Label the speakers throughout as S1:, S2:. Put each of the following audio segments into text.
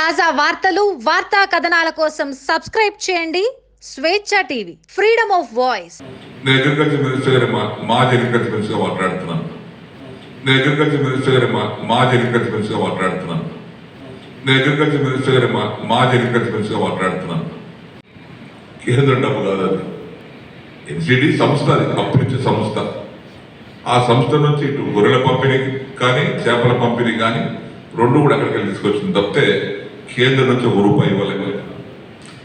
S1: తాజా వార్తలు వార్తా కథనాల కోసం సబ్స్క్రైబ్ చేయండి. Swecha TV freedom of voice.
S2: నేను అగ్రికల్చర్ మినిస్టర్ గారి మా మాజీ అగ్రికల్చర్ మినిస్టర్గా మాట్లాడుతున్నాను. నేను అగ్రికల్చర్ మినిస్టర్ గారి మాజీ అగ్రికల్చర్ మినిస్టర్గా మాట్లాడుతున్నాను. నేను అగ్రికల్చర్ మినిస్టర్ గారి మా మాజీ అగ్రికల్చర్ మినిస్టర్గా మాట్లాడుతున్నాను. కేంద్ర డబ్బు కాదు అది. ఎన్సిడి సంస్థ అది అప్పించే సంస్థ. ఆ సంస్థ నుంచి ఇటు గొర్రెల పంపిణీ కానీ చేపల పంపిణీ కానీ రెండు కూడా అక్కడికి వెళ్ళి తీసుకొచ్చింది. తప్పితే కేంద్రం నుంచి ఒక రూపాయి ఇవ్వలేదు.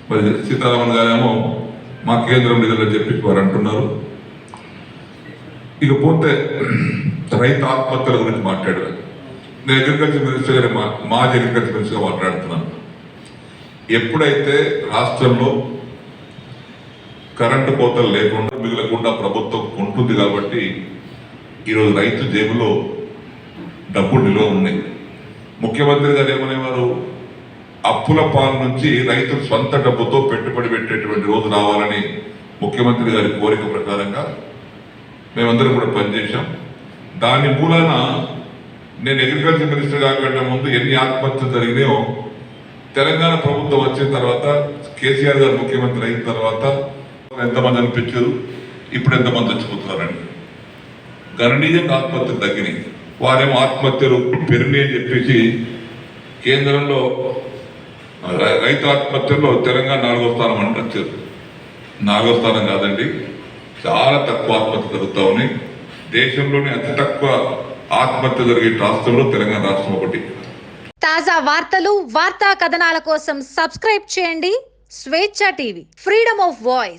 S2: మరి సీతారామన్ గారేమో మా కేంద్రం నిధులు చెప్పి వారు అంటున్నారు ఇకపోతే రైతు ఆత్మహత్యల గురించి మాట్లాడారు. నేను అగ్రికల్చర్ మినిస్టర్ గారి మా మాజీ అగ్రికల్చర్ మినిస్టర్గా మాట్లాడుతున్నాను. ఎప్పుడైతే రాష్ట్రంలో కరెంటు కోతలు లేకుండా మిగలకుండా ప్రభుత్వం ఉంటుంది కాబట్టి ఈరోజు రైతు జేబులో డబ్బులు నిల్వ ఉన్నాయి ముఖ్యమంత్రి గారు ఏమనేవారు? అప్పుల పాలు నుంచి రైతులు సొంత డబ్బుతో పెట్టుబడి పెట్టేటువంటి రోజు రావాలని ముఖ్యమంత్రి గారి కోరిక ప్రకారంగా మేమందరం కూడా పనిచేశాం. దాని మూలాన నేను అగ్రికల్చర్ మినిస్టర్ కాకుండా ముందు ఎన్ని ఆత్మహత్యలు జరిగినాయో తెలంగాణ ప్రభుత్వం వచ్చిన తర్వాత కేసీఆర్ గారు ముఖ్యమంత్రి అయిన తర్వాత ఎంతమంది అనిపించారు? ఇప్పుడు ఎంతమంది చచ్చిపోతున్నారండి గణనీయంగా ఆత్మహత్యలు తగ్గినాయి. వారేమో ఆత్మహత్యలు పెరిగినాయి అని చెప్పేసి కేంద్రంలో రైతు ఆత్మహత్యల్లో తెలంగాణ నాలుగో స్థానం అంటే వచ్చారు. నాలుగో స్థానం కాదండి చాలా తక్కువ ఆత్మహత్య జరుగుతూ ఉన్నాయి. దేశంలోనే అతి తక్కువ ఆత్మహత్య జరిగే రాష్ట్రంలో తెలంగాణ రాష్ట్రం ఒకటి.
S1: తాజా వార్తలు వార్తా కథనాల కోసం సబ్స్క్రైబ్ చేయండి. Swecha TV freedom of voice.